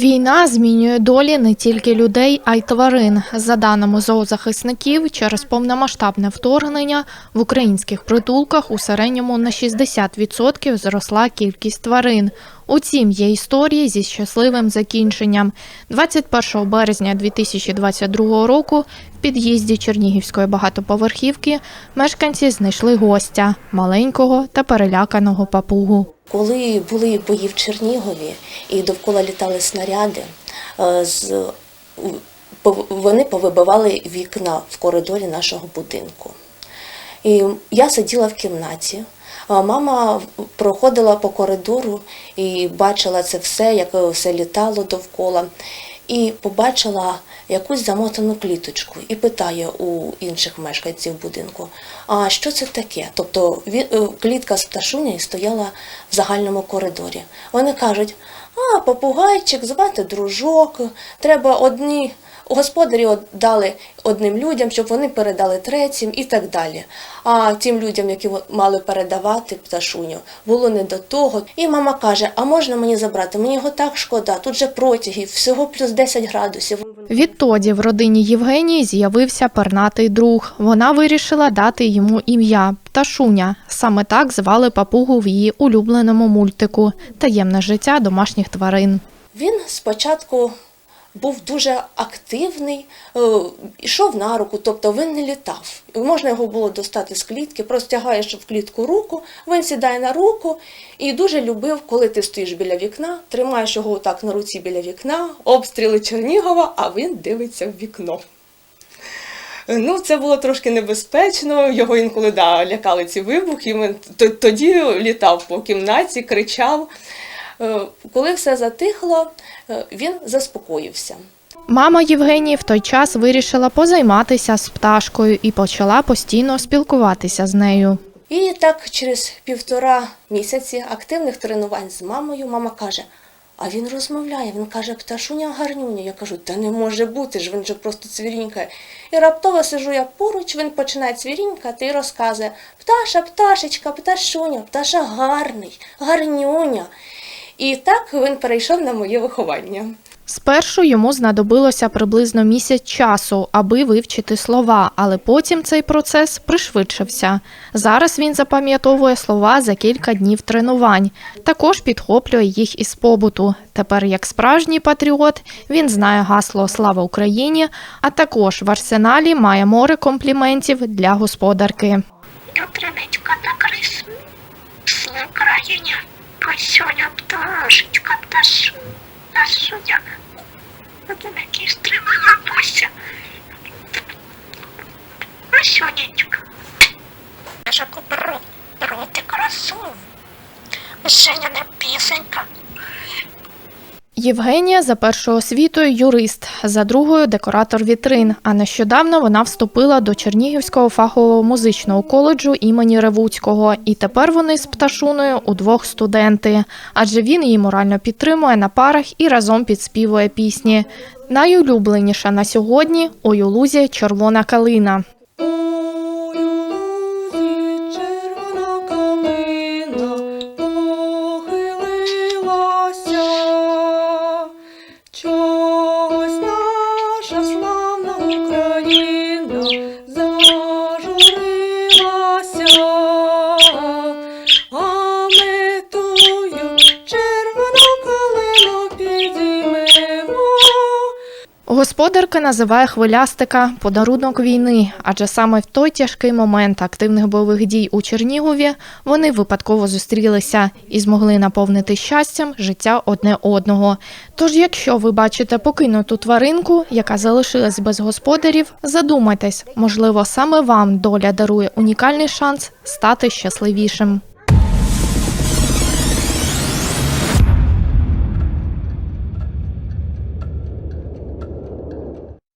Війна змінює долі не тільки людей, а й тварин. За даними зоозахисників, через повномасштабне вторгнення в українських притулках у середньому на 60% зросла кількість тварин. Утім, є історії зі щасливим закінченням. 21 березня 2022 року в під'їзді Чернігівської багатоповерхівки мешканці знайшли гостя маленького та переляканого папугу. Коли були бої в Чернігові і довкола літали снаряди, е, вони повибивали вікна в коридорі нашого будинку. І я сиділа в кімнаті. Мама проходила по коридору і бачила це все, як все літало довкола. І побачила якусь замотану кліточку і питає у інших мешканців будинку: а що це таке? Тобто е, клітка з пташуні стояла в загальному коридорі. Вони кажуть: а, попугайчик, звати дружок, треба одні. Господарі дали одним людям, щоб вони передали третім і так далі. А тим людям, які мали передавати пташуню, було не до того. І мама каже: А можна мені забрати? Мені його так шкода. Тут же протягів, всього плюс 10 градусів. Відтоді в родині Євгенії з'явився пернатий друг. Вона вирішила дати йому ім'я Пташуня. Саме так звали папугу в її улюбленому мультику Таємне життя домашніх тварин. Він спочатку був дуже активний, е, йшов на руку, тобто він не літав. Можна його було достати з клітки, простягаєш в клітку руку, він сідає на руку і дуже любив, коли ти стоїш біля вікна, тримаєш його так на руці біля вікна, обстріли Чернігова, а він дивиться в вікно. Ну, це було трошки небезпечно. Його інколи да, лякали ці вибухи. Він тоді літав по кімнаті, кричав. Е, Коли все затихло, е, він заспокоївся. Мама Євгенії в той час вирішила позайматися з пташкою і почала постійно спілкуватися з нею. І так через півтора місяці активних тренувань з мамою мама каже: а він розмовляє, він каже, пташуня гарнюня. Я кажу, та не може бути ж, він же просто цвірінькає. І раптово сижу я поруч, він починає цвірінькати і розказує: Пташа, пташечка, пташуня, пташа гарний, гарнюня. І так він перейшов на моє виховання. Спершу йому знадобилося приблизно місяць часу, аби вивчити слова, але потім цей процес пришвидшився. Зараз він запам'ятовує слова за кілька днів тренувань. Також підхоплює їх із побуту. Тепер, як справжній патріот, він знає гасло Слава Україні, а також в арсеналі має море компліментів для господарки. На крису, слава Україні, посьоня пташечка, пташу, пташуня. Одинокий стримала Буся. Посьонечка. Наша кубру, роти красу. Женяна пісенька. Євгенія за першою освітою юрист, за другою декоратор вітрин. А нещодавно вона вступила до Чернігівського фахового музичного коледжу імені Ревуцького. І тепер вони з пташуною удвох студенти. Адже він її морально підтримує на парах і разом підспівує пісні. Найулюбленіша на сьогодні «Ой у лузі червона калина. Господарка називає хвилястика подарунок війни, адже саме в той тяжкий момент активних бойових дій у Чернігові вони випадково зустрілися і змогли наповнити щастям життя одне одного. Тож, якщо ви бачите покинуту тваринку, яка залишилась без господарів, задумайтесь, можливо, саме вам доля дарує унікальний шанс стати щасливішим.